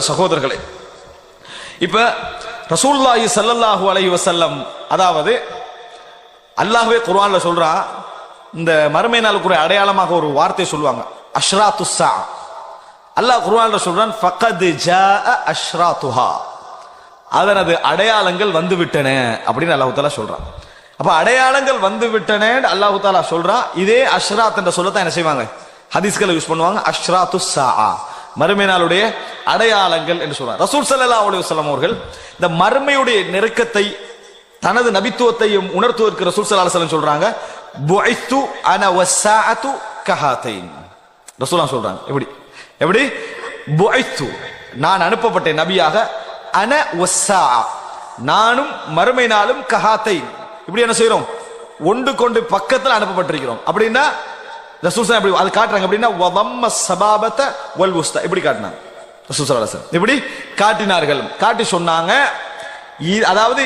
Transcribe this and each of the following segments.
சகோதரர்களே இப்ப ரசூல்லாஹி ஸல்லல்லாஹு அலைஹி வசல்லம் அதாவது அல்லாஹுவே குர்ஆன்ல சொல்றா இந்த மறுமை நாளுக்குரிய அடையாளமாக ஒரு வார்த்தை சொல்லுவாங்க அஷ்ராத்து ஸா. அல்லாஹ் குர்ஆன்ல சொல்றான் ஃபக்கத் அஷ்ரா அஷ்ராத்துஹா. அதனது அடையாளங்கள் வந்து விட்டன அப்படின்னு அல்லாஹ் தாலா சொல்றான். அப்போ அடையாளங்கள் வந்து விட்டனேன் அல்லாஹு தாலா சொல்கிறான் இதே அஷ்ராத் என்ற சொல்லத்தான் என்ன செய்வாங்க? ஹதீஸ்களை யூஸ் பண்ணுவாங்க. அஷ்ராத்து சா மறுமை நாளுடைய அடையாளங்கள் என்று சொல்றாங்க ரசூல் சல்லா அலி வல்லம் அவர்கள் இந்த மறுமையுடைய நெருக்கத்தை தனது நபித்துவத்தையும் உணர்த்துவதற்கு ரசூல் சல்லா அலுவலம் சொல்றாங்க. புஐத்து அன வஸ்ஸாஅத்து கஹாத்தைன். ரசூலா சொல்றாங்க. எப்படி? எப்படி? புஐத்து நான் அனுப்பப்பட்டேன் நபியாக. அன வசா நானும் மறுமை நாளும் கஹாத்தைன். இப்படி என்ன செய்யறோம் ஒன்று கொண்டு பக்கத்தில் அனுப்பப்பட்டிருக்கிறோம். அப்படின்னா ரசூசன் ஸல்லல்லாஹு அப்படி அது காட்டுறாங்க. அப்படின்னா வதம்ம சபாபத்தை வல் உஸ்தா இப்படி காட்டினாங்க. ரசூல் இப்படி காட்டினார்கள். காட்டி சொன்னாங்க அதாவது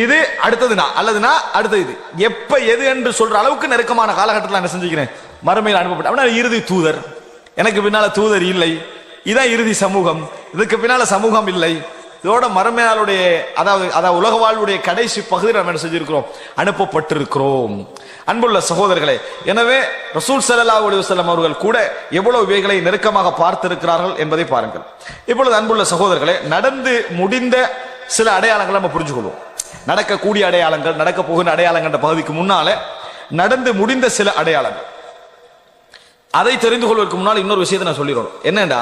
இது அடுத்ததுனா அல்லதுனா அடுத்தது இது. எப்ப எது என்று சொல்ற அளவுக்கு நெருக்கமான காலகட்டத்தில் என்ன செஞ்சுக்கிறேன்? மறுமையில் அனுப்பப்பட்ட அப்படின்னா இறுதி தூதர். எனக்கு பின்னால தூதர் இல்லை. இதான் இறுதி சமூகம். இதுக்கு பின்னால சமூகம் இல்லை. இதோட மறுமையாளுடைய அதாவது அதாவது உலக வாழ்வுடைய கடைசி பகுதியில் நம்ம என்ன செஞ்சிருக்கிறோம்? அனுப்பப்பட்டிருக்கிறோம். அன்புள்ள சகோதரர்களே எனவே ரசூல் சல்லா அலுவலம் அவர்கள் கூட எவ்வளவு இவைகளை நெருக்கமாக பார்த்திருக்கிறார்கள் என்பதை பாருங்கள். இப்பொழுது அன்புள்ள சகோதரர்களே நடந்து முடிந்த சில அடையாளங்களை நம்ம புரிஞ்சுக்கொள்வோம். நடக்கக்கூடிய அடையாளங்கள் நடக்க போகிற அடையாளங்கள்ன்ற பகுதிக்கு முன்னால நடந்து முடிந்த சில அடையாளங்கள். அதை தெரிந்து கொள்வதற்கு முன்னால் இன்னொரு விஷயத்தை நான் சொல்லிடுறோம் என்னன்னா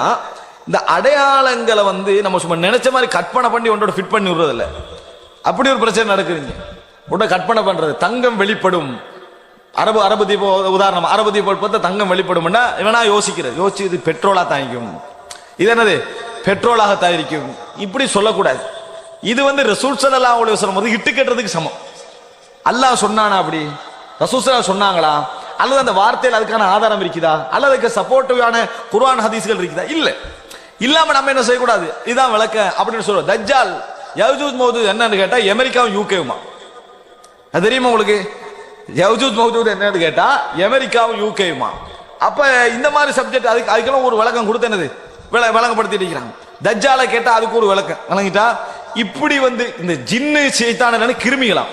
இந்த அடையாளங்களை வந்து நம்ம சும்மா நினைச்ச மாதிரி கற்பனை பண்ணி உன்னோட ஃபிட் பண்ணி விடுறதில்ல. அப்படி ஒரு பிரச்சனை நடக்குதுங்க. உன்னோட கற்பனை பண்றது. தங்கம் வெளிப்படும். அரபு அரபு தீபம் உதாரணம். அரபு தீபம் பார்த்தா தங்கம் வெளிப்படும்னா இவனா யோசிக்கிறது யோசிச்சு இது பெட்ரோலா தாங்கிக்கும் இது என்னது? பெட்ரோலாக தயாரிக்கும். இப்படி சொல்லக்கூடாது. இது வந்து ரசூல் ஸல்லல்லாஹு அலைஹி சொல்லும் வந்து இட்டு கட்டுறதுக்கு சமம். அல்லாஹ் சொன்னானா அப்படி? ரசூசலா சொன்னாங்களா? அல்லது அந்த வார்த்தையில் அதுக்கான ஆதாரம் இருக்குதா? அல்லது அதுக்கு சப்போர்ட்டிவான குர்ஆன் ஹதீஸ்கள் இருக்குதா? இல்லை. இல்லாம நம்ம என்ன செய்யக்கூடாது? இதுதான் விளக்க அப்படின்னு சொல்றோம். தஜ்ஜால் யஜூத் மௌஜூத் என்னன்னு கேட்டா அமெரிக்காவும் யூகேவுமா அது தெரியுமா உங்களுக்கு? யஜூத் மௌஜூத் என்னன்னு கேட்டா அமெரிக்காவும் யூகேவுமா அப்ப இந்த மாதிரி சப்ஜெக்ட் அதுக்கு அதுக்கெல்லாம் ஒரு விளக்கம் கொடுத்து என்னது? விள விளங்கப்படுத்திட்டு இருக்கிறாங்க. தஜ்ஜால கேட்டா அதுக்கு ஒரு விளக்கம். விளங்கிட்டா இப்படி வந்து இந்த ஜின்னு சைத்தான கிருமிகளாம்.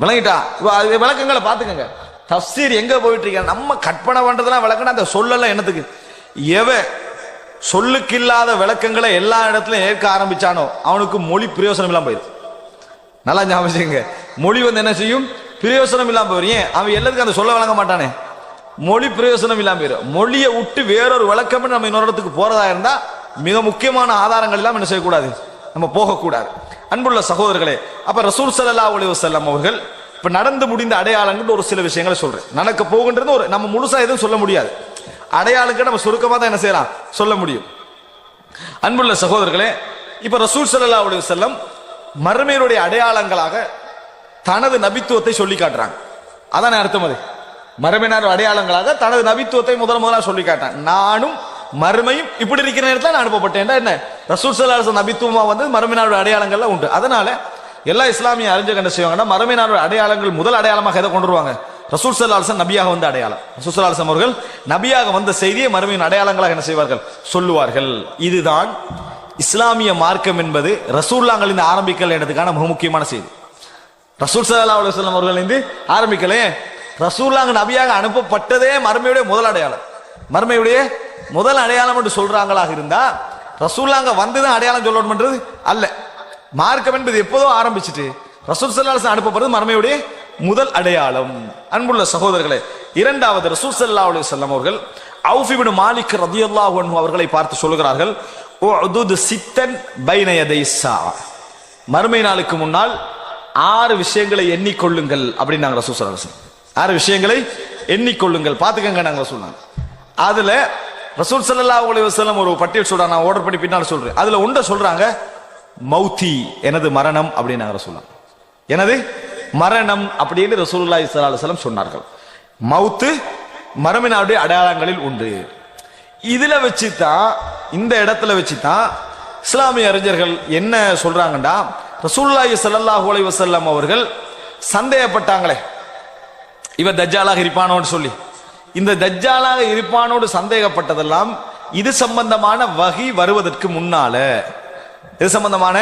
விளங்கிட்டா? அது விளக்கங்களை பார்த்துக்கங்க. தஃசீர் எங்க போயிட்டு இருக்க நம்ம கற்பனை பண்றதெல்லாம் விளக்கணும் அந்த சொல்லலாம் என்னத்துக்கு? எவன் சொல்லுக்கு இல்லாத விளக்கங்களை எல்லா இடத்துலையும் ஏற்க ஆரம்பிச்சானோ அவனுக்கு மொழி பிரயோசனம் இல்லாம போயிடுது. நல்லா ஞாபகம் மொழி வந்து என்ன செய்யும்? பிரயோசனம் இல்லாம போயிடும். ஏன்? அவன் எல்லாத்துக்கும் அந்த சொல்ல வழங்க மாட்டானே. மொழி பிரயோசனம் இல்லாம போயிடும். மொழியை விட்டு வேறொரு விளக்கம் நம்ம இன்னொரு இடத்துக்கு போறதா இருந்தா மிக முக்கியமான ஆதாரங்கள் எல்லாம் என்ன செய்யக்கூடாது? நம்ம போகக்கூடாது. அன்புள்ள சகோதரர்களே அப்ப ரசூல் சல்லா அலைஹி வஸல்லம் அவர்கள் இப்ப நடந்து முடிந்த அடையாளங்கள் ஒரு சில விஷயங்களை சொல்றேன். நடக்க போகின்றது ஒரு நம்ம முழுசா எதுவும் சொல்ல முடியாது. அடையாளங்கள் நம்ம சுருக்கமாக தான் என்ன செய்யலாம் சொல்ல முடியும். அன்புள்ள சகோதரர்களே இப்போ ரசூல் சல்லா அலி செல்லம் மறுமையினுடைய அடையாளங்களாக தனது நபித்துவத்தை சொல்லி காட்டுறாங்க. அதானே அர்த்தம் அது? மறுமையினர் அடையாளங்களாக தனது நபித்துவத்தை முதல் முதலாக சொல்லி காட்டான் நானும் மறுமையும் இப்படி இருக்கிற நேரத்தில் நான் அனுப்பப்பட்டேன். என்ன ரசூல் சல்லா நபித்துவமாக நபித்துவமா வந்து மறுமையினோட அடையாளங்கள்லாம் உண்டு. அதனால எல்லா இஸ்லாமிய அறிஞர்கள் என்ன செய்வாங்கன்னா மறுமையினோட அடையாளங்கள் முதல் அடையாளமாக எதை கொண்டு வருவாங்க? ரசூல் ஸல்லல்லாஹு நபியாக வந்த அடையாளம். ரசூல் ஸல்லல்லாஹு அவர்கள் நபியாக வந்த செய்தியை மறுமையின் அடையாளங்களாக என்ன செய்வார்கள்? சொல்லுவார்கள். இதுதான் இஸ்லாமிய மார்க்கம் என்பது ரசூல்லாங்களின் ஆரம்பிக்கல் என்றதுக்கான மிக முக்கியமான செய்தி. ரசூல் சல்லா அலைஹி வஸல்லம் அவர்கள் இருந்து ஆரம்பிக்கலே ரசூல்லாங்க நபியாக அனுப்பப்பட்டதே மறுமையுடைய முதல் அடையாளம். மறுமையுடைய முதல் அடையாளம் என்று சொல்றாங்களாக இருந்தா ரசூல்லாங்க வந்துதான் அடையாளம் சொல்லணும்ன்றது அல்ல. மார்க்கம் என்பது எப்போதோ ஆரம்பிச்சிட்டு ரசூல் ஸல்லல்லாஹு அனுப்பப்படுறது மறுமையுடைய முதல் அடையாளம். அன்புள்ள சகோதரர்களே இரண்டாவது ரசூல் ஸல்லல்லாஹு அலைஹி அவர்கள் அவுஃப் மாலிக் ரதியுல்லா அன்ஹு அவர்களை பார்த்து சொல்கிறார்கள் உதுது சித்தன் பைன யதை மறுமை நாளுக்கு முன்னால் ஆறு விஷயங்களை எண்ணிக்கொள்ளுங்கள் அப்படின்னு நாங்கள் ரசூ சொல்ல ஆறு விஷயங்களை எண்ணிக்கொள்ளுங்கள். பார்த்துக்கங்க நாங்கள் சொன்னாங்க. அதில் ரசூல் சல்லா அலைஹி வஸல்லம் ஒரு பட்டியல் சொல்றாங்க நான் ஆர்டர் பண்ணி பின்னால் சொல்றேன். அதில் ஒன்றை சொல்றாங்க மௌத்தி எனது மரணம் அப்படின்னு நாங்கள் சொல்லலாம் எனது மரணம் அப்படின்னு ரசூலுல்லாஹி இஸ்லாம் சொன்னார்கள். மவுத்து மரமினாவுடைய அடையாளங்களில் உண்டு. இதுல வச்சு தான் இந்த இடத்துல வச்சு தான் இஸ்லாமிய அறிஞர்கள் என்ன சொல்றாங்கன்னா ரசூலுல்லாஹி ஸல்லல்லாஹு அலைஹி வஸல்லம் அவர்கள் சந்தேகப்பட்டாங்களே. இவன் தஜ்ஜாலாக இருப்பானோன்னு சொல்லி. இந்த தஜ்ஜாலாக இருப்பானோடு சந்தேகப்பட்டதெல்லாம் இது சம்பந்தமான வகை வருவதற்கு முன்னால. இது சம்பந்தமான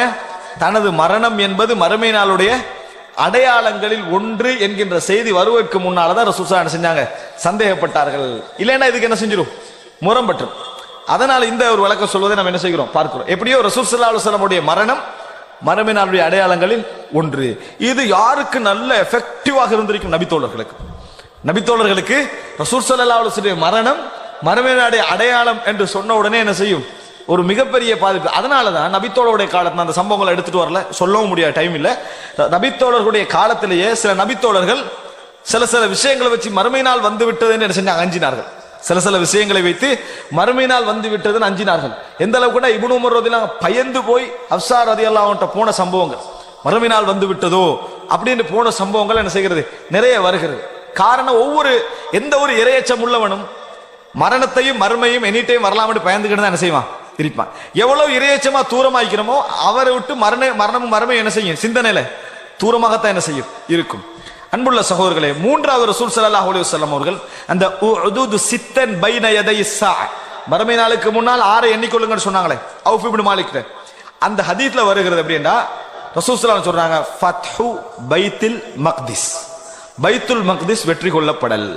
தனது மரணம் என்பது மறுமை நாளுடைய அடையாளங்களில் ஒன்று என்கின்ற செய்தி வருவதற்கு முன்னால்தான் ரசூசா என்ன செஞ்சாங்க? சந்தேகப்பட்டார்கள். இல்லைன்னா இதுக்கு என்ன செஞ்சிடும் முரம்பற்றும் அதனால இந்த ஒரு விளக்கம் சொல்வதை நம்ம என்ன செய்கிறோம்? பார்க்கிறோம். எப்படியோ ரசூல் சல்லா அலுவலமுடைய மரணம் மரபினாருடைய அடையாளங்களில் ஒன்று. இது யாருக்கு நல்ல எஃபெக்டிவாக இருந்திருக்கும்? நபித்தோழர்களுக்கு. நபித்தோழர்களுக்கு ரசூல் சல்லா அலுவலுடைய மரணம் மரபினாடைய அடையாளம் என்று சொன்ன உடனே என்ன செய்யும்? ஒரு மிகப்பெரிய பாதிப்பு. அதனால தான் நபித்தோழருடைய காலத்தில் அந்த சம்பவங்களை எடுத்துட்டு வரல. சொல்லவும் முடியாத டைம் இல்லை. நபித்தோழர்களுடைய காலத்திலேயே சில நபித்தோழர்கள் சில சில விஷயங்களை வச்சு மறுமை நாள் வந்து விட்டதுன்னு என்ன செஞ்சாங்க? அஞ்சினார்கள். சில சில விஷயங்களை வைத்து மறுமை நாள் வந்து விட்டதுன்னு அஞ்சினார்கள். எந்த அளவுக்கு கூட இபுனு உமர் பயந்து போய் அப்சார் ரதியெல்லாம் போன சம்பவங்கள். மறுமை நாள் வந்து விட்டதோ அப்படின்னு போன சம்பவங்கள் என்ன செய்கிறது? நிறைய வருகிறது. காரணம் ஒவ்வொரு எந்த ஒரு இரையச்சம் உள்ளவனும் மரணத்தையும் மறுமையும் எனி டைம் வரலாம்னு பயந்துக்கிட்டு தான் என்ன செய்வான்? இருப்பான் எவ்வளவு இரையச்சமா தூரமாய்க்கிறோமோ அவரை விட்டு மரண மரணமும் மரமும் என்ன செய்யும்? சிந்தனையில தூரமாகத்தான் என்ன செய்யும்? இருக்கும். அன்புள்ள சகோதரர்களே மூன்றாவது ரசூல் ஸல்லல்லாஹு அலைஹி அவர்கள் அந்த சித்தன் பைன எதை மறுமை நாளுக்கு முன்னால் ஆறை எண்ணிக்கொள்ளுங்கன்னு சொன்னாங்களே அவுஃப் இப்னு அந்த ஹதீத்ல வருகிறது அப்படின்னா ரசூல் ஸல்லல்லாஹு சொல்றாங்க ஃபத்ஹு பைத்துல் மக்திஸ். பைத்துல் மக்திஸ் வெற்றி கொள்ளப்படல்.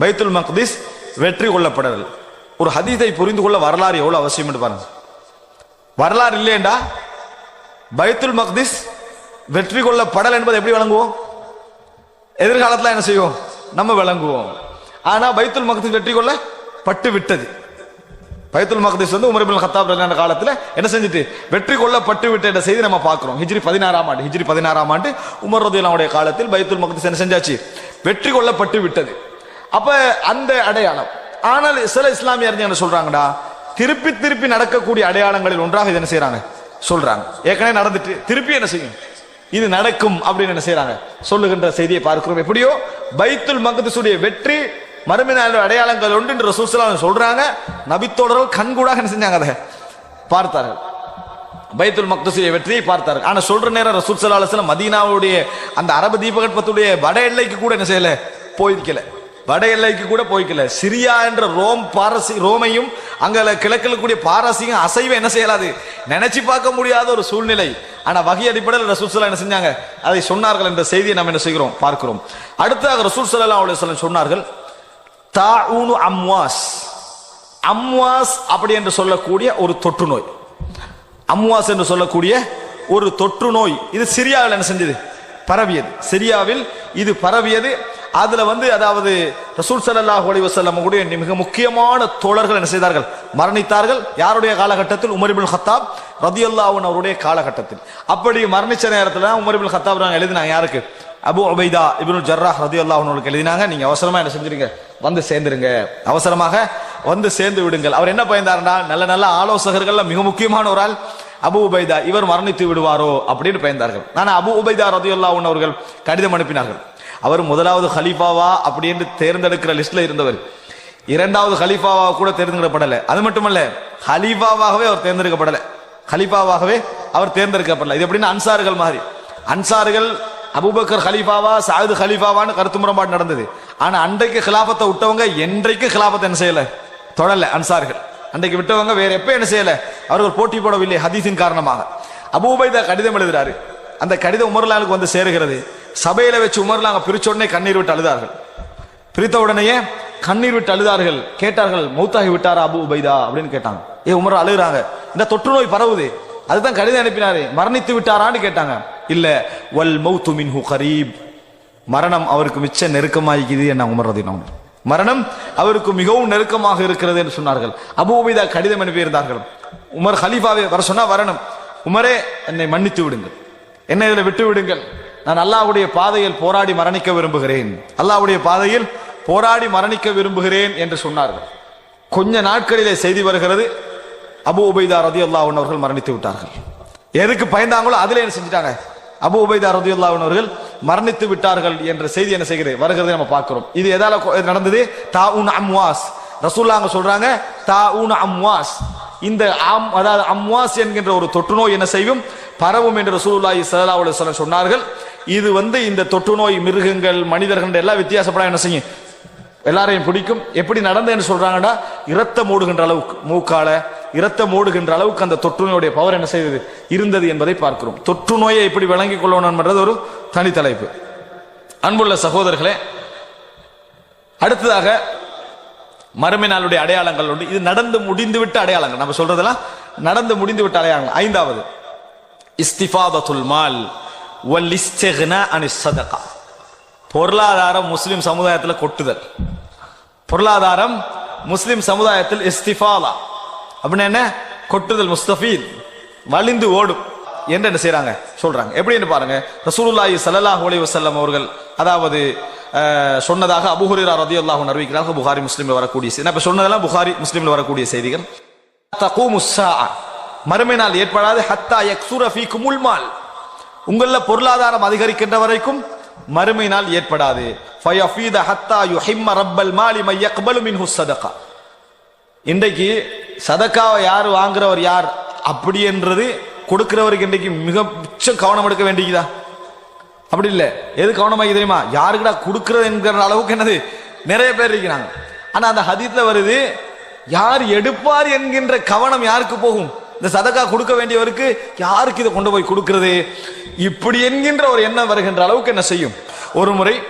பைத்துல் மக்திஸ் வெற்றி கொள்ளப்படல். ஒரு ஹதீதை புரிந்து கொள்ள வரலாறு எவ்வளவு அவசியம் என்று பாருங்க. வரலாறு இல்லையண்டா? பைத்துல் மக்திஸ் வெற்றி கொள்ளப்படல் என்பதை எப்படி வழங்குவோம்? எதிர்காலத்தில் என்ன செய்வோம்? நம்ம விளங்குவோம். ஆனால் பைத்துல் மக்திஸ் வெற்றி கொள்ள பட்டு விட்டது. பைத்துல் மக்திஸ் வந்து உமர் ஹத்தாப் கத்தாப் காலத்தில் என்ன செஞ்சுட்டு? வெற்றி கொள்ளப்பட்டு விட்ட என்ற செய்தி நம்ம பார்க்குறோம். ஹிஜ்ரி பதினாறாம் ஆண்டு ஹிஜ்ரி பதினாறாம் ஆண்டு உமர் ரதியல்லாவுடைய காலத்தில் பைத்துல் மக்திஸ் என்ன செஞ்சாச்சு? வெற்றி கொள்ளப்பட்டு விட்டது. அப்போ அந்த அடையாளம் ஆனால் சில இஸ்லாமிய என்ன சொல்றாங்கடா? திருப்பி திருப்பி நடக்கக்கூடிய அடையாளங்களில் ஒன்றாக இது என்ன செய்யறாங்க சொல்றாங்க. ஏற்கனவே நடந்துட்டு திருப்பி என்ன செய்யும்? இது நடக்கும் அப்படின்னு என்ன செய்யறாங்க சொல்லுகின்ற செய்தியை பார்க்கிறோம். எப்படியோ பைத்துல் மகதுசுடைய வெற்றி மறுமை அடையாளங்கள் உண்டு என்று ரசூல் ஸல்லல்லாஹு அலைஹி சொல்றாங்க. கண்கூடாக என்ன செஞ்சாங்க? அதை பார்த்தார்கள். பைத்துல் மக்தசுடைய வெற்றியை பார்த்தார்கள். ஆனா சொல்ற நேரம் ரசூல் சலாஹ் மதீனாவுடைய அந்த அரபு தீபகற்பத்துடைய வட எல்லைக்கு கூட என்ன செய்யல? போயிருக்கல. வட எல்லைக்கு கூட போய்க்கல. சிரியா என்ற ரோம் பாரசி ரோமையும் அங்க கிழக்கில் கூடிய பாரசீகம் அசைவம் என்ன செய்யலாது? நினைச்சு பார்க்க முடியாத ஒரு சூழ்நிலை. ஆனா வகை அடிப்படையில் ரசூல் சலா என்ன செஞ்சாங்க? அதை சொன்னார்கள் என்ற செய்தியை நம்ம என்ன செய்கிறோம்? பார்க்கிறோம். அடுத்ததாக ரசூல் சலா அலைஹி வஸல்லம் சொன்னார்கள் தாஊனு அம்வாஸ். அம்வாஸ் அப்படி என்று சொல்லக்கூடிய ஒரு தொற்று நோய். அம்வாஸ் என்று சொல்லக்கூடிய ஒரு தொற்று நோய். இது சிரியாவில் என்ன செஞ்சது? பரவியது. சிரியாவில் இது பரவியது. அதுல வந்து அதாவது ரசூல் சல்லாஹ் அலி வஸல்லம் கூடிய மிக முக்கியமான தோழர்கள் என்ன செய்தார்கள்? மரணித்தார்கள். யாருடைய காலகட்டத்தில்? உமரிபுல் ஹத்தாப் கத்தாப் ரதியல்லாஹு அவருடைய காலகட்டத்தில். அப்படி மரணிச்ச நேரத்தில் உமரிபுல் ஹத்தாப் கத்தாப் எழுதினாங்க யாருக்கு? அபு உபைதா இபின் ஜர்ரா ரதியல்லாஹு அன்ஹுக்கு எழுதினாங்க. நீங்க அவசரமா என்ன செஞ்சிருங்க? வந்து சேர்ந்துருங்க. அவசரமாக வந்து சேர்ந்து விடுங்கள். அவர் என்ன பயந்தாருன்னா நல்ல நல்ல ஆலோசகர்கள்ல மிக முக்கியமான ஒரு ஆள் அபு உபைதா. இவர் மரணித்து விடுவாரோ அப்படின்னு பயந்தார்கள். ஆனால் அபு உபைதா ரதியுல்லா அவர்கள் கடிதம் அனுப்பினார்கள். அவர் முதலாவது ஹலீஃபாவா அப்படின்னு தேர்ந்தெடுக்கிற லிஸ்ட்ல இருந்தவர். இரண்டாவது ஹலீஃபாவா கூட தேர்ந்தெடுக்கப்படலை. அது மட்டுமல்ல ஹலீஃபாவாகவே அவர் தேர்ந்தெடுக்கப்படலை. ஹலீஃபாவாகவே அவர் தேர்ந்தெடுக்கப்படல. இது எப்படின்னா அன்சார்கள் மாதிரி. அன்சார்கள் அபூபக்கர் ஹலீஃபாவா சாயுது ஹலீஃபாவான்னு கருத்து முரம்பாடு நடந்தது. ஆனா அன்றைக்கு கிலாபத்தை விட்டவங்க என்றைக்கு கிலாபத்தை என்ன செய்யல? தொடரல அன்சார்கள். அன்றைக்கு விட்டவங்க வேற எப்ப என்ன செய்யல? அவர்கள் போட்டி போடவில்லை ஹதீஸின் காரணமாக. அபூபைதா கடிதம் எழுதுறாரு. அந்த கடிதம் உமர்லாலுக்கு வந்து சேருகிறது. சபையில வச்சு உமர்லாங்க பிரிச்ச உடனே கண்ணீர் விட்டு அழுதார்கள். பிரித்த உடனேயே கண்ணீர் விட்டு அழுதார்கள். கேட்டார்கள் மௌத்தாகி விட்டாரா அபு உபைதா? அப்படின்னு கேட்டாங்க. ஏ உமர் அழுகுறாங்க. இந்த தொற்று நோய் பரவுது. அதுதான் கடிதம் அனுப்பினாரு. மரணித்து விட்டாரான்னு கேட்டாங்க. இல்ல. வல் மௌத்து மின்ஹு கரீப். மரணம் அவருக்கு மிச்ச நெருக்கமாகிக்குது என்ன உமர்றது நான் மரணம் அவருக்கு மிகவும் நெருக்கமாக இருக்கிறது என்று சொன்னார்கள். அபு உபைதா கடிதம் அனுப்பியிருந்தார்கள். உமர் ஹலீஃபாவே வர சொன்னா வரணும். உமரே என்னை மன்னித்து விடுங்கள். என்னை இதில் விட்டு விடுங்கள். நான் அல்லாவுடைய பாதையில் போராடி மரணிக்க விரும்புகிறேன். அல்லாவுடைய பாதையில் போராடி மரணிக்க விரும்புகிறேன் என்று சொன்னார்கள். கொஞ்ச நாட்களிலே செய்தி வருகிறது. அபு உபைதா ரதி அவர்கள் மரணித்து விட்டார்கள். எதுக்கு பயந்தாங்களோ அதிலே என்ன செஞ்சுட்டாங்க? அபு உபைதா ரதி அவர்கள் மரணித்து விட்டார்கள் என்ற செய்தி என்ன செய்கிறது? வருகிறதை நம்ம பார்க்கிறோம். இது எதால நடந்தது? தா உன் அம்வாஸ் ரசூல்லாங்க சொல்றாங்க தா உன் அம்வாஸ். இந்த ஆம் அதாவது அம்வாஸ் என்கின்ற ஒரு தொற்று நோய் என்ன செய்யும்? பரவும் என்று ரசூல்லாஹி ஸல்லல்லாஹு அலைஹி சொன்னார்கள். இது வந்து இந்த தொற்று நோய் மிருகங்கள் மனிதர்கள் எல்லாம் வித்தியாசப்பட என்ன செய்யும்? எல்லாரையும் பிடிக்கும். எப்படி நடந்ததுன்னு சொல்றாங்கன்னா இரத்தம் மூடுகின்ற அளவுக்கு மூக்கால இரத்தம் மூடுகின்ற அளவுக்கு அந்த தொற்று நோயுடைய பவர் என்ன செய்தது? இருந்தது என்பதை பார்க்கிறோம். தொற்று நோயை எப்படி விளங்கிக் கொள்ளணும்ன்றது ஒரு தனி தலைப்பு. அன்புள்ள சகோதரர்களே அடுத்ததாக மறுமை நாளுடைய அடையாளங்கள் உண்டு. இது நடந்து முடிந்து விட்ட அடையாளங்கள். நம்ம சொல்றதெல்லாம் நடந்து முடிந்து விட்ட அடையாளங்கள். ஐந்தாவது இஸ்திஃபாதத்துல் மால். சதகா பொருளாதாரம் முஸ்லிம் சமுதாயத்தில் கொட்டுதல். பொருளாதாரம் முஸ்லிம் சமுதாயத்தில் இஸ்திஃபாலா. அப்படின்னு என்ன? கொட்டுதல் முஸ்தபீத் வலிந்து ஓடும். என்று என்ன செய்யறாங்க சொல்றாங்க. எப்படின்னு பாருங்க. ரசூலுல்லாஹி சல்லாஹ் அலைஹி வசல்லம் அவர்கள் அதாவது சொன்னதாக அபூ ரதி ரலியல்லாஹு அறிவிக்கிறார்கள். புகாரி முஸ்லீமில் வரக்கூடிய செய்தி இப்போ சொன்னதெல்லாம் புகாரி முஸ்லீமில் வரக்கூடிய செய்திகள். தகூமு முஸ்ஸா மறுமை நாள் ஏற்படாது. ஹத்தா எக்ஸுரஃபி குமுல்மால் உங்கள பொருளாதாரம் அதிகரிக்கின்ற வரைக்கும் மறுமை நாள் ஏற்படாது ஹத்தா ரப்பல் மாலி இன்றைக்கு சதக்காவை யார் வாங்குறவர் யார்? அப்படி என்றது கொடுக்கிறவருக்கு இன்றைக்கு மிக உச்ச கவனம் எடுக்க வேண்டியதா அப்படி இல்லை. எது கவனமாக தெரியுமா? யாருக்குடா கொடுக்கிறது என்கிற அளவுக்கு என்னது? நிறைய பேர் இருக்கிறாங்க. ஆனால் அந்த ஹதீத்ல வருது யார் எடுப்பார் என்கின்ற கவனம் யாருக்கு போகும்? இந்த சதக்கா கொடுக்க வேண்டியவருக்கு யாருக்கு இதை கொண்டு போய் கொடுக்கறது? இப்படி என்கின்ற ஒரு எண்ணம் வருகின்ற அளவுக்கு என்ன செய்யும்? ஒரு முறை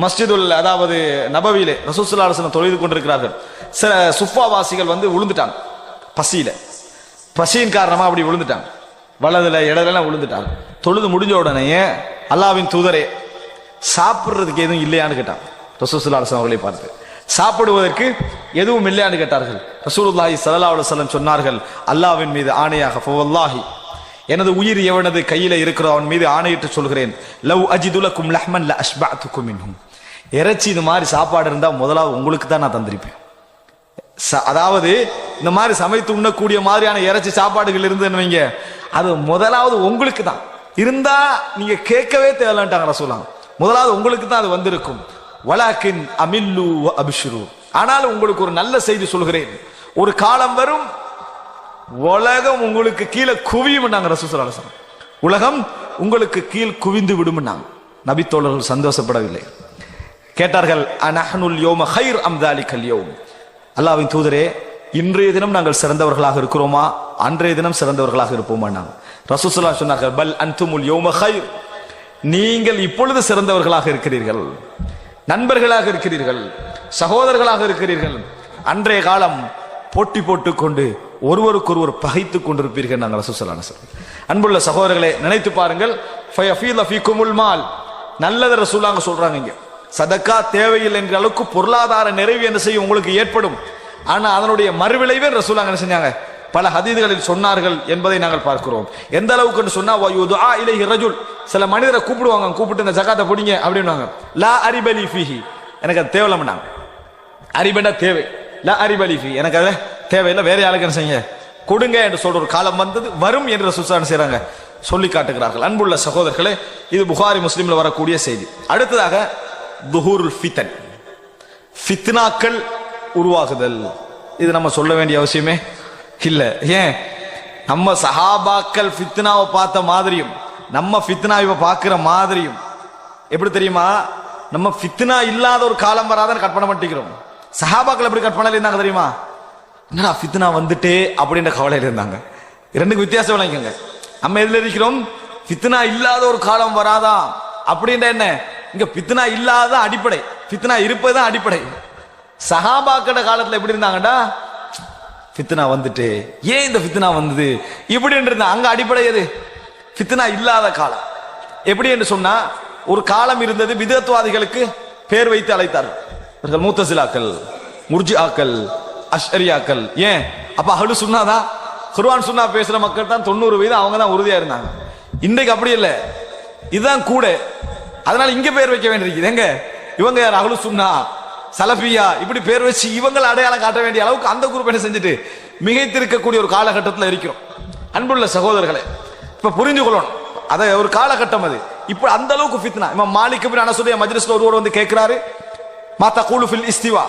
மஸ்ஜிதுல் அதாவது நபவியிலே ரசூசுல்லா அரசன் தொழுது கொண்டிருக்கிறார்கள். சில சுஃபாவாசிகள் வந்து விழுந்துட்டாங்க. பசியில. பசியின் காரணமா அப்படி விழுந்துட்டாங்க. வலதுல இடதுல விழுந்துட்டாங்க. தொழுது முடிஞ்ச உடனே அல்லாவின் தூதரே சாப்பிட்றதுக்கு எதுவும் இல்லையான்னு கேட்டான் ரசூசுல்லா அலுவலம் அவர்களை பார்த்து. சாப்பிடுவதற்கு எதுவும் இல்லையான்னு கேட்டார்கள். ரசூலுல்லாஹி சல்லா அலுவலம் சொன்னார்கள் அல்லாவின் மீது ஆணையாக ஃபவல்லாஹி எனது உயிர் எவனது கையில் இருக்கிறோ அவன் மீது ஆணையிட்டு சொல்கிறேன். லவ் அஜிதுலக்கும் லஹ்மன் ல அஷ்பஅத்துக்கும் மின்ஹும். இறைச்சி இது மாதிரி சாப்பாடு இருந்தால் முதலாவது உங்களுக்கு தான் நான் தந்திருப்பேன். ச- அதாவது இந்த மாதிரி சமைத்து உண்ணக்கூடிய மாதிரியான இறைச்சி சாப்பாடுகள் இருந்துன்னு வைங்க அது முதலாவது உங்களுக்கு தான். இருந்தால் நீங்கள் கேட்கவே தேவையில்லைன்ட்டாங்க ரசூலாம் முதலாவது உங்களுக்கு தான் அது வந்திருக்கும். வலாக்கின் அமில்லு வ ஆனால் உங்களுக்கு ஒரு நல்ல செய்தி சொல்கிறேன். ஒரு காலம் வரும் உலகம் உங்களுக்கு கீழே குவியும் ரசூசலாசம் உலகம் உங்களுக்கு கீழ் குவிந்து விடும் நபித்தோழர்கள் சந்தோஷப்படவில்லை. கேட்டார்கள் அனஹனுல் யோம ஹைர் அம்தாலிகல் யோம்? அல்லாவின் தூதரே இன்றைய தினம் நாங்கள் சிறந்தவர்களாக இருக்கிறோமா? அன்றைய தினம் சிறந்தவர்களாக இருப்போமா நாங்கள் ரசூசுல்லா சொன்னார்கள் பல் அன்துமுல் யோம ஹைர் நீங்கள் இப்பொழுது சிறந்தவர்களாக இருக்கிறீர்கள். நண்பர்களாக இருக்கிறீர்கள் சகோதரர்களாக இருக்கிறீர்கள் அன்றைய காலம் போட்டி போட்டுக்கொண்டு ஒருவருக்கொருவர் பகைத்துக் கொண்டிருப்பீர்கள் நாங்கள் ரசூசலான சார் அன்புள்ள சகோதரர்களை நினைத்து பாருங்கள் மால். நல்லது ரசூலாங்க சொல்றாங்க இங்க. சதக்கா தேவையில்லை என்ற அளவுக்கு பொருளாதார நிறைவு என்ன செய்யும் உங்களுக்கு ஏற்படும். ஆனா அதனுடைய மறுவிளைவே ரசூலாங்க என்ன செஞ்சாங்க? பல ஹதீதுகளில் சொன்னார்கள் என்பதை நாங்கள் பார்க்கிறோம். எந்த அளவுக்கு சொன்னா சில மனிதரை கூப்பிடுவாங்க கூப்பிட்டு இந்த ஜகாத்தை பிடிங்க அப்படின்னுவாங்க. லா அரிபலி ஃபிஹி. எனக்கு அது தேவையில்லாம அரிபண்டா தேவை. லா அரிபலி ஃபி எனக்கு அது தேவையில்லை வேற யாருக்கு என்ன செய்யுங்க? கொடுங்க என்று சொல்ற ஒரு காலம் வந்தது வரும் என்று சுசான் செய்கிறாங்க சொல்லி காட்டுகிறார்கள். அன்புள்ள சகோதரர்களே இது புகாரி முஸ்லீமில் வரக்கூடிய செய்தி. அடுத்ததாக துஹூருல் ஃபித்தன். ஃபித்னாக்கள் உருவாகுதல். இது நம்ம சொல்ல வேண்டிய அவசியமே. இல்ல. ஏன்? நம்ம சஹாபாக்கள் ஃபித்னாவை பார்த்த மாதிரியும் நம்ம ஃபித்னாவை பார்க்கிற மாதிரியும். எப்படி தெரியுமா? நம்ம ஃபித்னா இல்லாத ஒரு காலம் வராதன்னு கற்பனை பண்ணிக்கிறோம். சஹாபாக்கள் எப்படி கற்பனை இருந்தாங்க தெரியுமா? என்னடா ஃபித்னா வந்துட்டே அப்படின்ற கவலையில் இருந்தாங்க. ரெண்டுக்கு வித்தியாசம் விளங்கிக்கோங்க நம்ம எதுல இருக்கிறோம்? ஃபித்னா இல்லாத ஒரு காலம் வராதா? அப்படின்ற என்ன? இங்க ஃபித்னா இல்லாத அடிப்படை. ஃபித்னா இருப்பதுதான் அடிப்படை. சஹாபாக்கட காலத்துல எப்படி இருந்தாங்கடா? ஃபித்னா வந்துட்டு ஏன் இந்த ஃபித்னா வந்தது? இப்படி இருந்தா அங்க அடிப்படை எது? ஃபித்னா இல்லாத காலம். எப்படி என்று சொன்னா ஒரு காலம் இருந்தது விதத்துவாதிகளுக்கு பேர் வைத்து அழைத்தார்கள். இவர்கள் மூத்தசிலாக்கள் முர்ஜிஆக்கள் அஷ்ரியாக்கள் ஏன்? அப்ப அகலு சுண்ணாதான் குர்வான் சுன்னா பேசுற மக்கள் தான் தொண்ணூறு வயது அவங்க தான் உறுதியா இருந்தாங்க. இன்றைக்கு அப்படி இல்லை. இதுதான் கூட. அதனால இங்க பேர் வைக்க வேண்டியிருக்குது எங்க? இவங்க யார்? அகலு சுன்னா. சலபியா இப்படி பேர் வச்சு இவங்களை அடையாளம் காட்ட வேண்டிய அளவுக்கு அந்த குரூப் என்ன செஞ்சுட்டு மிகைத்திருக்கக்கூடிய ஒரு காலகட்டத்தில் இருக்கிறோம். அன்புள்ள சகோதரர்களே இப்போ புரிஞ்சு கொள்ளணும் அதை ஒரு காலகட்டம் அது. இப்போ அந்த அளவுக்கு ஃபித்னா இமாம் மாலிக் பின் அனசுடைய மஜ்லிஸ்ல ஒருவர் வந்து கேட்கிறாரு மாத்தா கூலு ஃபில் இஸ்திவா?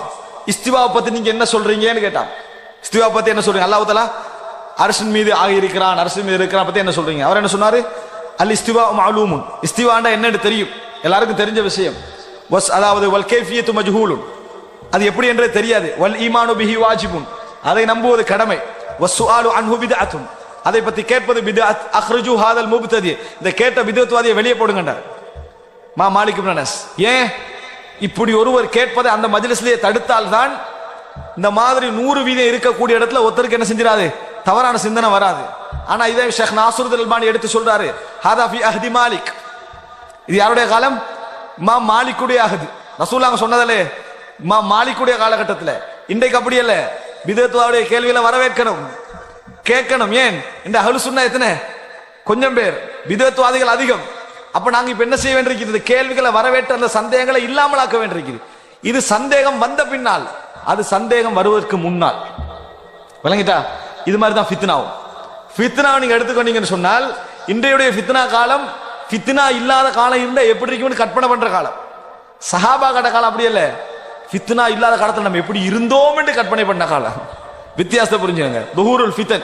இஸ்திவாவை பத்தி நீங்க என்ன சொல்றீங்கன்னு கேட்டான். இஸ்திவா பத்தி என்ன சொல்றீங்க? அல்லாஹ் அரசின் மீது ஆகியிருக்கிறான் அரசின் மீது இருக்கிறான் பத்தி என்ன சொல்றீங்க? அவர் என்ன சொன்னாரு? அல் இஸ்திவா மாலூமுன் இஸ்திவாண்டா என்னன்னு தெரியும். எல்லாருக்கும் தெரிஞ்ச விஷயம். வஸ் அதாவது வல் கேஃபியத்து மஜ்ஹூலுன். அது எப்படி என்றே தெரியாது. வல் ஈமானு பிஹி வாஜிபுன். அதை நம்புவது கடமை. வஸ்ஸுஆலு அன்ஹு பித்அத்துன். அதை பத்தி கேட்பது பித்அத். அஹ்ரஜு ஹாதல் முப்ததி இந்த கேட்ட பிதத்வாதியை வெளியே போடுங்கண்டார் மா மாலிக் இப்னு அனஸ். ஏன்? இப்படி ஒருவர் கேட்பதை அந்த மஜ்லிஸ்லயே தடுத்தால் தான் இந்த மாதிரி நூறு வீதம் இருக்கக்கூடிய இடத்துல ஒருத்தருக்கு என்ன செஞ்சிடாது தவறான சிந்தனை வராது. ஆனா இதே ஷேக் நாசருத் அல்பானி எடுத்து சொல்றாரு ஹாதாஃபி அஹதி மாலிக். இது யாருடைய காலம்? மா மாலிக்குடைய அகது ரசூலாங்க சொன்னதில்லே மாலிக்குடைய காலகட்டத்தில். இன்றைக்கு அப்படி அல்ல. விதத்துவாவுடைய கேள்வியில வரவேற்கணும். கேட்கணும் ஏன்? இந்த அகலு சொன்ன எத்தனை? கொஞ்சம் பேர். விதத்துவாதிகள் அதிகம். அப்ப நாங்க இப்ப என்ன செய்ய வேண்டியிருக்கிறது? இந்த கேள்விகளை வரவேற்று அந்த சந்தேகங்களை இல்லாமலாக்க வேண்டியிருக்கிறது. இது சந்தேகம் வந்த பின்னால் அது சந்தேகம் வருவதற்கு முன்னால். விளங்கிட்டா? இது மாதிரி தான் ஃபித்னாவும். ஃபித்னாவை நீங்க எடுத்துக்கொண்டீங்கன்னு சொன்னால் இன்றையுடைய ஃபித்னா காலம் ஃபித்னா இல்லாத காலம் இருந்தால் எப்படி இருக்கும்னு கற்பனை பண்ற காலம். சஹாபா கட்ட காலம் அப்படி இல்லை ஃபித்னா இல்லாத காலத்தில் நம்ம எப்படி இருந்தோம் என்று கற்பனை பண்ண காலம். வித்தியாசத்தை புரிஞ்சுங்க துஹூருல் ஃபித்தன்.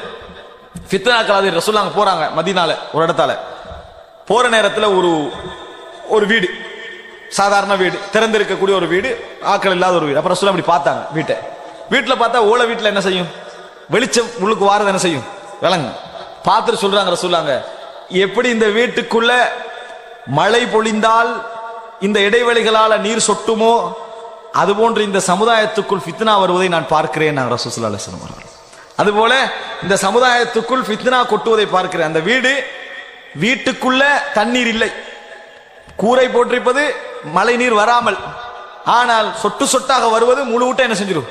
ஃபித்னா காலம் ரசூலாங்க போகிறாங்க மதினால ஒரு இடத்தால. போகிற நேரத்தில் ஒரு ஒரு வீடு. சாதாரண வீடு. திறந்திருக்கக்கூடிய ஒரு வீடு ஆக்கள் இல்லாத ஒரு வீடு. அப்புறம் ரசூலா அப்படி பார்த்தாங்க வீட்டை. வீட்டில் பார்த்தா ஓலை வீட்டில் என்ன செய்யும்? வெளிச்சம் உள்ளுக்கு வாரது என்ன செய்யும்? விளங்கு பார்த்துட்டு சொல்கிறாங்க ரசூலாங்க எப்படி இந்த வீட்டுக்குள்ள மழை பொழிந்தால் இந்த இடைவெளிகளால் நீர் சொட்டுமோ அதுபோன்று இந்த சமுதாயத்துக்குள் ஃபித்னா வருவதை நான் பார்க்கிறேன் நான் ரசூசுல்லா அலிஸ்லாம் அவர்கள். அதுபோல இந்த சமுதாயத்துக்குள் ஃபித்னா கொட்டுவதை பார்க்கிறேன். அந்த வீடு வீட்டுக்குள்ள தண்ணீர் இல்லை. கூரை போட்டிருப்பது மழை நீர் வராமல். ஆனால் சொட்டு சொட்டாக வருவது முழு ஊட்ட என்ன செஞ்சிடும்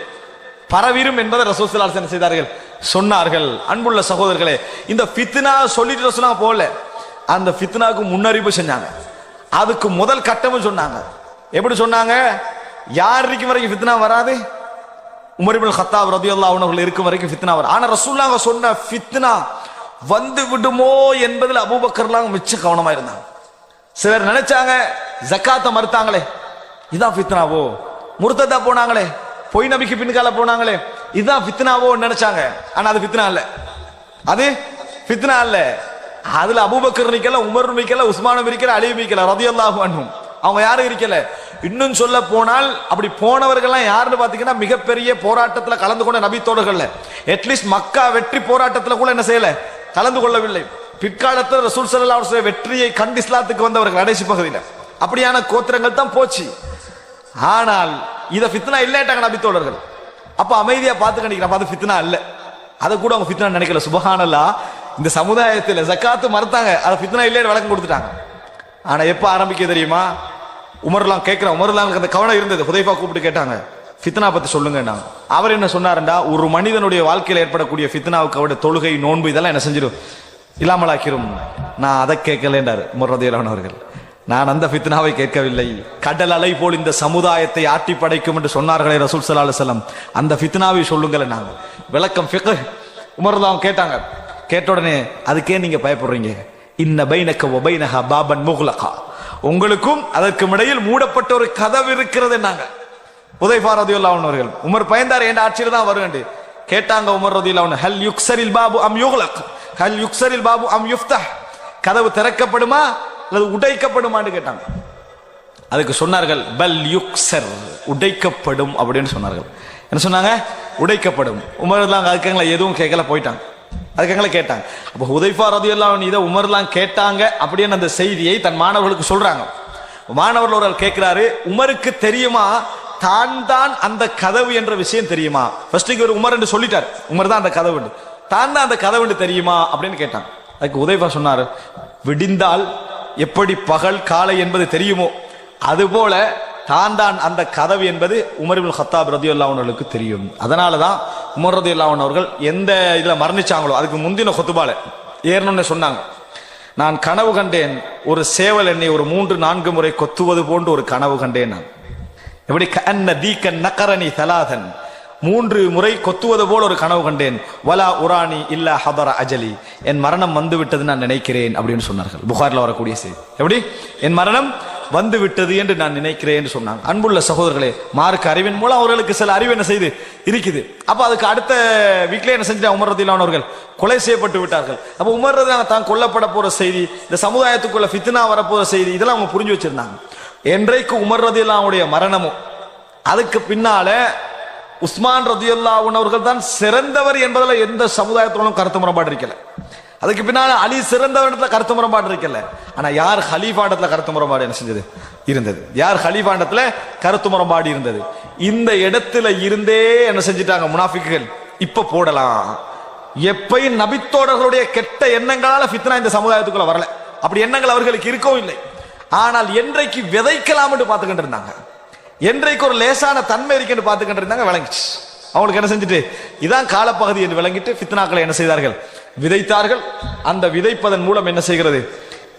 பரவிரும் என்பதை ரசூசுல்லா என்ன செய்தார்கள்? சொன்னார்கள். அன்புள்ள சகோதரர்களே இந்த ஃபித்னா சொல்லிட்டு ரசூலா போல அந்த ஃபித்னாவுக்கு முன்னறிவு செஞ்சாங்க. அதுக்கு முதல் கட்டமும் சொன்னாங்க. எப்படி சொன்னாங்க? யார் இருக்கும் வரைக்கும் ஃபித்னா வராது? உமரிபுல் ஹத்தாப் ரதியுல்லா அவர்கள் இருக்கும் வரைக்கும் ஃபித்னா வரும். ஆனால் ரசூல்லாங்க சொன்ன ஃபித்னா வந்து விடுமோ என்பதில் அபூபக்கர்லாம் மிச்ச கவனமாக இருந்தாங்க. சிலர் நினைச்சாங்க ஜக்காத்தை மறுத்தாங்களே இதான் ஃபித்னாவோ முருத்ததா போனாங்களே பொய் நபிக்கு பின்கால போனாங்களே இதுதான் ஃபித்னாவோ நினைச்சாங்க. ஆனால் அது ஃபித்னா இல்லை அது ஃபித்னா இல்லை அதுல அபூபக்கர் நிக்கல உமர் நிக்கல உஸ்மானும் இருக்கல அழிவு நிக்கல ரதியல்லாஹு அண்ணும் அவங்க யாரும் இருக்கல. இன்னும் சொல்ல போனால் அப்படி போனவர்கள்லாம் யாருன்னு பாத்தீங்கன்னா மிகப்பெரிய போராட்டத்துல கலந்து கொண்ட நபித்தோடர்கள்ல அட்லீஸ்ட் மக்கா வெற்றி போராட்டத்துல கூட என்ன செய்யல? கலந்து கொள்ளவில்லை. பிற்காலத்தில் ரசூல் சல்லா வெற்றியை கண்டு இஸ்லாத்துக்கு வந்தவர்கள் கடைசி பகுதியில். அப்படியான கோத்திரங்கள் தான் போச்சு. ஆனால் இதை ஃபித்னா இல்லட்டாங்க நபித்தோடர்கள் அப்போ அமைதியாக பார்த்து கண்டிக்கிறப்ப அது ஃபித்னா இல்லை அதை கூட அவங்க ஃபித்னா நினைக்கல. சுபஹானல்லா இந்த சமுதாயத்தில் ஜக்காத்து மறுத்தாங்க. அதை ஃபித்னா இல்லைன்னு விளக்கம் கொடுத்துட்டாங்க. ஆனால் எப்போ ஆரம்பிக்க தெரியுமா? உமர்லாம் கேட்குறேன் உமர்லாம் அந்த கவனம் இருந்தது. ஹுதைஃபா கூப்பிட்டு கேட்டாங்க. ஃபித்னா பற்றி சொல்லுங்க அவர் என்ன சொன்னாருண்டா? ஒரு மனிதனுடைய வாழ்க்கையில் ஏற்படக்கூடிய ஃபித்னாவுக்கு அவருடைய தொழுகை நோன்பு இதெல்லாம் என்ன செஞ்சிடும் இல்லாமலாக்கிரும். நான் அதை கேட்கலேன்றார் முரதியலான் அவர்கள். நான் அந்த ஃபித்னாவை கேட்கவில்லை. கடல் அலை போல் இந்த சமுதாயத்தை ஆட்டி படைக்கும் என்று சொன்னார்களே ரசூல் சல்லா அலுவலம் அந்த ஃபித்னாவை சொல்லுங்கள் நாங்கள் விளக்கம் ஃபிக் உமர்லாம் கேட்டாங்க. கேட்ட உடனே அதுக்கே நீங்கள் பயப்படுறீங்க. இன்ன பைனக்க ஒபைனஹா பாபன் முகுலகா உங்களுக்கும் அதற்கும் இடையில் மூடப்பட்ட ஒரு கதவு இருக்கிறது நாங்க. உதைஃபா ரதியுல்லா அவர்கள் உமர் பயந்தார் என் ஆட்சியில் தான் வருவேன் கேட்டாங்க உமர் ரதியுல்லா ஹல் யுக்சரில் பாபு அம் யுக்லக் ஹல் யுக்சரில் பாபு அம் யுஃப்தா கதவு திறக்கப்படுமா? அல்லது உடைக்கப்படுமான்னு கேட்டாங்க. அதுக்கு சொன்னார்கள் பல் யுக்சர் உடைக்கப்படும் அப்படின்னு சொன்னார்கள். என்ன சொன்னாங்க? உடைக்கப்படும். உமர்லாம் அதுக்கங்கள எதுவும் கேட்கல போயிட்டாங்க. அதுக்கங்களை கேட்டாங்க. அப்போ உதைஃபா ரதியெல்லாம் இதை உமர்லாம் கேட்டாங்க அப்படின்னு அந்த செய்தியை தன் மாணவர்களுக்கு சொல்றாங்க. மாணவர்கள் ஒரு கேட்கிறாரு உமருக்கு தெரியுமா? தான் தான் அந்த கதவு என்ற விஷயம் தெரியுமா? ஃபர்ஸ்ட் இவர் உமர் என்று சொல்லிட்டார். உமர் தான் அந்த கதவு தான் தான் அந்த கதவு தெரியுமா? அப்படின்னு கேட்டாங்க. அதுக்கு உதய்பா சொன்னார் விடிந்தால் எப்படி பகல் காலை என்பது தெரியுமோ? அதுபோல தான் தான் அந்த கதவு என்பது உமர்பின் ஹத்தாப் ரதியுல்லா அவர்களுக்கு தெரியும். அதனால தான் உமர்றது இல்லாமன் அவர்கள் எந்த இதில் மரணிச்சாங்களோ அதுக்கு முந்தின கொத்துபால ஏறணும்னு சொன்னாங்க. நான் கனவு கண்டேன் ஒரு சேவல் என்னை ஒரு மூன்று நான்கு முறை கொத்துவது போன்று ஒரு கனவு கண்டேன் நான். எப்படி? கண்ண தீக்கன் நக்கரணி தலாதன். மூன்று முறை கொத்துவது போல் ஒரு கனவு கண்டேன். வலா உராணி இல்லா ஹதர அஜலி. என் மரணம் வந்து விட்டது நான் நினைக்கிறேன் அப்படின்னு சொன்னார்கள். புகாரில் வரக்கூடிய செய்தி. எப்படி? என் மரணம் வந்து விட்டது என்று நான் நினைக்கிறேன் என்று சொன்னாங்க. அன்புள்ள சகோதரர்களே மார்க் அறிவின் மூலம் அவர்களுக்கு சில அறிவு என்ன செய்து இருக்குது. அப்போ அதுக்கு அடுத்த வீட்டிலே என்ன செஞ்சிட்டாங்க உமர் ரதிலான் அவர்கள் கொலை செய்யப்பட்டு விட்டார்கள். அப்போ உமர் தான் கொல்லப்பட போகிற செய்தி இந்த சமுதாயத்துக்குள்ள ஃபித்னா வரப்போகிற செய்தி இதெல்லாம் அவங்க புரிஞ்சு வச்சிருந்தாங்க. என்றைக்கு உமர் ரதிலாவுடைய மரணமும் அதுக்கு பின்னால உஸ்மான் ரதியுல்லா அவர்கள் தான் சிறந்தவர் என்பதில் எந்த சமுதாயத்தோடும் கருத்து முரண்பாடு இருக்கல. அதுக்கு பின்னால் அலி சிறந்தவரிடத்துல கருத்து முரம்பாடு இருக்கல ஆனா யார் ஹலீஃபாண்டத்தில் கருத்து முரம்பாடு என்ன செஞ்சது? இருந்தது. யார் ஹலீஃபாண்டத்தில் கருத்து முரம்பாடு இருந்தது? இந்த இடத்துல இருந்தே என்ன செஞ்சிட்டாங்க முனாஃபிக்குகள்? இப்போ போடலாம். எப்பையும் நபித்தோடர்களுடைய கெட்ட எண்ணங்களால ஃபித்னா இந்த சமுதாயத்துக்குள்ள வரல. அப்படி எண்ணங்கள் அவர்களுக்கு இருக்கவும் இல்லை. ஆனால் என்றைக்கு விதைக்கலாம் பார்த்துக்கிட்டு இருந்தாங்க. என்றைக்கு ஒரு லேசான தன்மை இருக்குன்னு பார்த்துக்கிட்டு இருந்தாங்க விளங்கிச்சு. அவங்களுக்கு என்ன செஞ்சுட்டு? இதான் காலப்பகுதி என்று விளங்கிட்டு ஃபித்னாக்களை என்ன செய்தார்கள்? விதைத்தார்கள். அந்த விதைப்பதன் மூலம் என்ன செய்கிறது?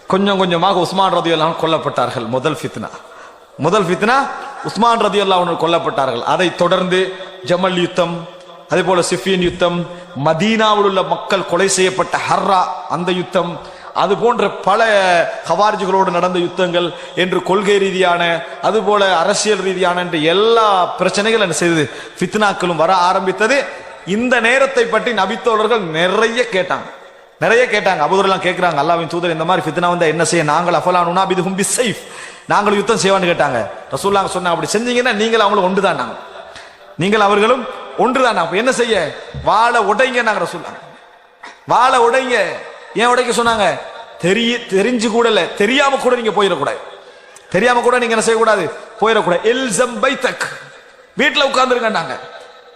கொஞ்சம் கொஞ்சமாக உஸ்மான் ரதி எல்லாம் கொல்லப்பட்டார்கள். முதல் ஃபித்னா. முதல் ஃபித்னா உஸ்மான் ரதி எல்லாம் கொல்லப்பட்டார்கள். அதை தொடர்ந்து ஜமல் யுத்தம் அதே போல சிஃபியன் யுத்தம் மதீனாவில் உள்ள மக்கள் கொலை செய்யப்பட்ட ஹர்ரா அந்த யுத்தம் அது போன்ற பல ஹவார்ஜிகளோடு நடந்த யுத்தங்கள் என்று கொள்கை ரீதியான அதுபோல அரசியல் ரீதியான என்று எல்லா பிரச்சனைகளும் என்ன செய்தது? ஃபித்னாக்களும் வர ஆரம்பித்தது. இந்த நேரத்தை பற்றி நபித்தோழர்கள் நிறைய கேட்டாங்க. நிறைய கேட்டாங்க. அபுதர்லாம் கேட்கிறாங்க அல்லாவின் தூதர் இந்த மாதிரி ஃபித்னா வந்தா என்ன செய்ய? நாங்கள் அஃபலானுனா இது ஹும்பி சைஃப் நாங்கள் யுத்தம் செய்வான்னு கேட்டாங்க. ரசூல்லாங்க சொன்னாங்க அப்படி செஞ்சீங்கன்னா நீங்கள் அவங்களும் ஒன்று தான் நீங்கள் அவர்களும் ஒன்றுதான் அப்போ என்ன செய்ய? வாழை உடைங்க நாங்கள் ரசூல்லாங்க வாழை உடைங்க. ஏன் உடைக்க சொன்னாங்க? தெரிய தெரிஞ்சு கூட இல்ல. தெரியாம கூட நீங்க போயிடக்கூடாது. தெரியாம கூட நீங்க என்ன செய்யக்கூடாது? போயிடக்கூடாது. எல்சம் பைத்தக். வீட்டுல நாங்கள்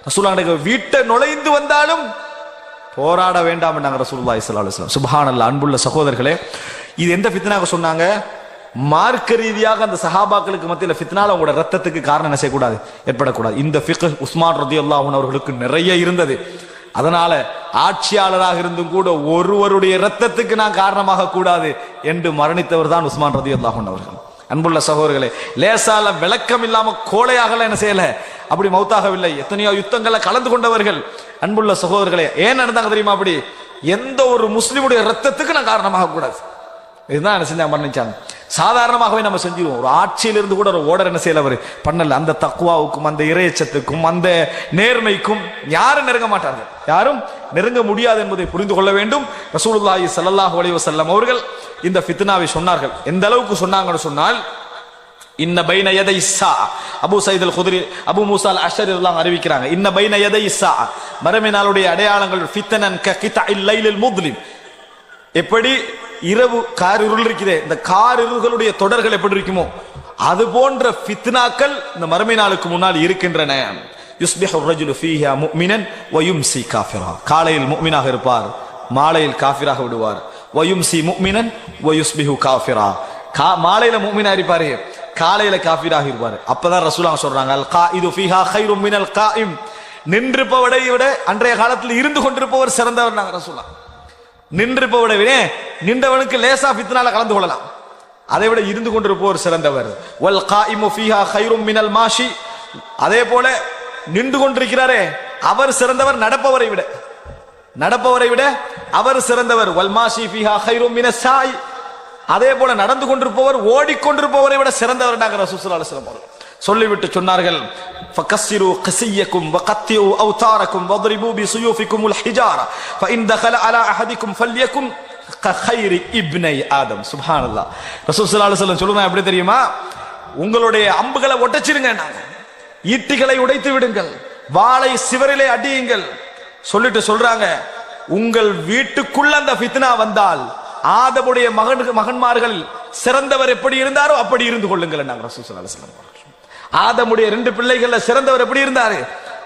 ரசூலாங்க வீட்டை நுழைந்து வந்தாலும் போராட வேண்டாம் நாங்க ரசூல்லா ஸல்லல்லாஹு அலைஹி வஸல்லம். அன்புள்ள சகோதரர்களே இது எந்த ஃபித்னாக சொன்னாங்க? மார்க்க ரீதியாக அந்த சஹாபாக்களுக்கு மத்தியில் ஃபித்னால உங்களோட ரத்தத்துக்கு காரணம் என்ன செய்யக்கூடாது? ஏற்படக்கூடாது. இந்த ஃபிக் உஸ்மான் ரதியுல்லாஹு அவர்களுக்கு நிறைய இருந்தது. அதனால ஆட்சியாளராக இருந்தும் கூட ஒருவருடைய ரத்தத்துக்கு நான் காரணமாக கூடாது என்று மரணித்தவர் தான் உஸ்மான் ரதி அல்லாஹன் அவர்கள். அன்புள்ள சகோதரர்களே லேசால விளக்கம் இல்லாம கோழையாக என்ன செய்யல? அப்படி மௌத்தாகவில்லை எத்தனையோ யுத்தங்களை கலந்து கொண்டவர்கள் அன்புள்ள சகோதரர்களே ஏன் நடந்தாங்க தெரியுமா அப்படி? எந்த ஒரு முஸ்லிமுடைய ரத்தத்துக்கு நான் காரணமாக கூடாது. இதுதான் என்ன செஞ்சா மரணிச்சாங்க சாதாரணமாகவே நம்ம செஞ்சிருவோம். ஒரு ஆட்சியிலிருந்து கூட ஒரு ஓடர் என்ன செய்யல அவர்? பண்ணல. அந்த தக்குவாவுக்கும் அந்த இறையச்சத்துக்கும் அந்த நேர்மைக்கும் யாரும் நெருங்க மாட்டார்கள். யாரும் நெருங்க முடியாது என்பதை புரிந்து கொள்ள வேண்டும். ரசூலுல்லாஹி சல்லாஹ் அலைஹி அவர்கள் இந்த ஃபித்னாவை சொன்னார்கள். எந்த அளவுக்கு சொன்னாங்கன்னு சொன்னால் இன்ன பைன எதை இஸ்ஸா அபு சைதல் குதிரி அபு மூசால் அஷர் எல்லாம் அறிவிக்கிறாங்க. இன்ன பைன எதை இஸ்ஸா மரமினாலுடைய அடையாளங்கள் ஃபித்தனன் க கிதா இல்லைலில் முத்லிம் எப்படி? இரவு கார் இருள் இந்த கார் இருள்களுடைய தொடர்கள் எப்படி இருக்குமோ அது போன்ற ஃபித்னாக்கள் இந்த மரமை நாளுக்கு முன்னால் இருக்கின்றன. யுஸ்பிஹு ரஜுலு ஃபீஹா வயும் சி காஃபிரா. காலையில் முஃமினாக இருப்பார் மாலையில் காஃபிராக விடுவார். வயும்சி முக்மினன் வயுஸ்பிஹு காஃபிரா கா மாலையில முக்மினா இருப்பாரு. காலையில காஃபிராக இருப்பாரு. அப்பதான் ரசூலுல்லாஹ் சொல்றாங்க அல் காயிது ஃபீஹா ஹைரும் மினல் காயிம். நின்றிருப்பவரை விட அன்றைய காலத்தில் இருந்து கொண்டிருப்பவர் சிறந்தவர் நாங்க ரசூலா. நின்றிருப்பவரை விட நின்றவனுக்கு லேசா ஃபித்னால கலந்து கொள்ளலாம். அதை விட இருந்து கொண்டிருப்பவர் சிறந்தவர். வல் காயிமு ஃபீஹா ஹைரும் மினல் மாஷி. அதே போல நின்று கொண்டிருக்கிறாரே அவர் சிறந்தவர் நடப்பவரை விட. நடப்பவரை விட அவர் சிறந்தவர் வல் மாஷி ஃபீஹா கைரும் மின சாய் அதே போல நடந்து கொண்டிருப்பவர் ஓடிக்கொண்டிருப்பவரை விட சிறந்தவர் நாங்கள் ரசூல் ஸல்லல்லாஹு அலைஹி வஸல்லம் அவர்கள் சொல்லிவிட்டு சொன்னார்கள் فكسروا قسيكم وقطعوا اوتاركم واضربوا بسيوفكم الحجاره فان دخل على احدكم فليكن كخير ابني ادم سبحان الله ரசூல் ஸல்லல்லாஹு அலைஹி வஸல்லம் சொல்லுங்க எப்படி தெரியுமா உங்களுடைய அம்புகளை ஒட்டச்சிருங்க நாங்க ஈட்டிகளை உடைத்து விடுங்கள் வாளை சிவரிலே அடியுங்கள் சொல்லிட்டு சொல்றாங்க உங்கள் வீட்டுக்குள்ள அந்த ஃபித்னா வந்தால் ஆதமுடைய மகன் மகன்மார்கள் சிறந்தவர் எப்படி இருந்தாரோ அப்படி இருந்து கொள்ளுங்கள் நாங்கள் ரசூசல் ஆதமுடைய ரெண்டு பிள்ளைகள்ல சிறந்தவர் எப்படி இருந்தாரு?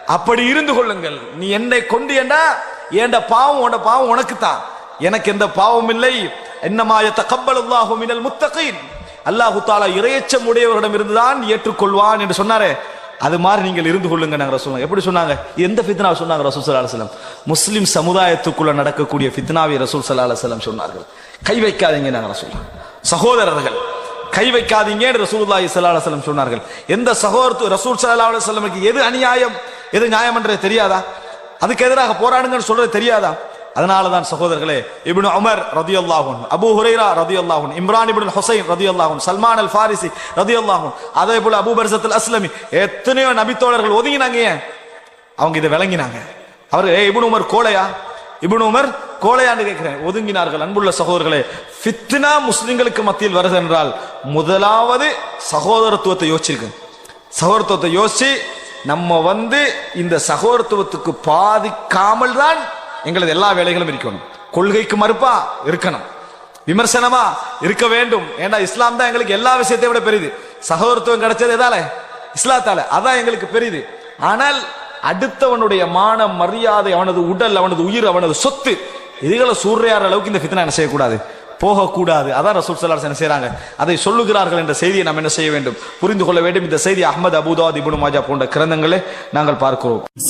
அப்படி இருந்து கொள்ளுங்கள். நீ என்னை கொண்டு ஏண்டா? ஏண்ட பாவம்? உன்ட பாவம் உனக்கு தான் எனக்கு எந்த பாவம் இல்லை. என்னமாய தகப்பலுல்லாஹு மினல் முத்தகீன். அல்லாஹு தாலா இறையச்சம் உடையவர்களிடம் இருந்துதான் ஏற்றுக்கொள்வான் என்று சொன்னாரே. அது மாதிரி நீங்கள் இருந்து கொள்ளுங்க நாங்கள் ரசூலம் எப்படி சொன்னாங்க? எந்த ஃபித்னா சொன்னாங்க ரசூல் சல்லா அலுவலம் முஸ்லீம் சமுதாயத்துக்குள்ள நடக்கக்கூடிய ஃபித்னாவை ரசூல் சல்லா அலுவலம் சொன்னார்கள். கை வைக்காதீங்க நாங்கள் ரசூலம் சகோதரர்கள் கை வைக்காதீங்க என்று ரசூலுல்லாஹி ஸல்லல்லாஹு அலைஹி சொன்னார்கள். எந்த சகோதரத்து ரசூல் சல்லா அலுவலமுக்கு எது அநியாயம் எது நியாயம் என்றது தெரியாதா? அதுக்கு எதிராக போராடுங்கன்னு சொல்றது தெரியாதா? அதனாலதான் சகோதரர்களே இபின் உமர் ரதியல்லாஹுன் அபு ஹுரைரா ரதியல்லாஹுன் இம்ரான் இபின் ஹுசைன் ரதியல்லாஹுன் சல்மான் அல் ஃபாரிசி ரதியல்லாஹுன் அதே போல அபூ பர்சத் அஸ்லமி எத்தனையோ நபித்தோழர்கள் ஒதுங்கினாங்க ஏன்? அவங்க இதை விளங்கினாங்க. அவர்கள் ஏ இபின் உமர் கோலையா இபின் உமர் கோலையான்னு கேட்கிறேன். ஒதுங்கினார்கள் அன்புள்ள சகோதரர்களே ஃபித்னா முஸ்லிம்களுக்கு மத்தியில் வருது என்றால் முதலாவது சகோதரத்துவத்தை யோசிச்சிருக்கு சகோதரத்துவத்தை யோசிச்சு நம்ம வந்து இந்த சகோதரத்துவத்துக்கு பாதிக்காமல் தான் எங்களது எல்லா வேலைகளும் இருக்கணும். கொள்கைக்கு மறுப்பா இருக்கணும். விமர்சனமா இருக்க வேண்டும். ஏன்னா இஸ்லாம் தான் எங்களுக்கு எல்லா விஷயத்தை விட பெரியது சகோதரத்துவம் கிடைச்சது எதால? இஸ்லாத்தால. அதான் எங்களுக்கு பெரியது ஆனால் அடுத்தவனுடைய மானம் மரியாதை அவனது உடல் அவனது உயிர் அவனது சொத்து இதுகளை சூறையாற அளவுக்கு இந்த ஃபித்னா என்ன செய்யக்கூடாது? போகக்கூடாது. அதான் ரசூல் சல்லாஸ் என்ன செய்கிறாங்க அதை சொல்லுகிறார்கள் என்ற செய்தியை நாம் என்ன செய்ய வேண்டும்? புரிந்து கொள்ள வேண்டும். இந்த செய்தி அஹ்மது அபுதாத் இப்னு மாஜா போன்ற கிரந்தங்களை நாங்கள் பார்க்கிறோம்.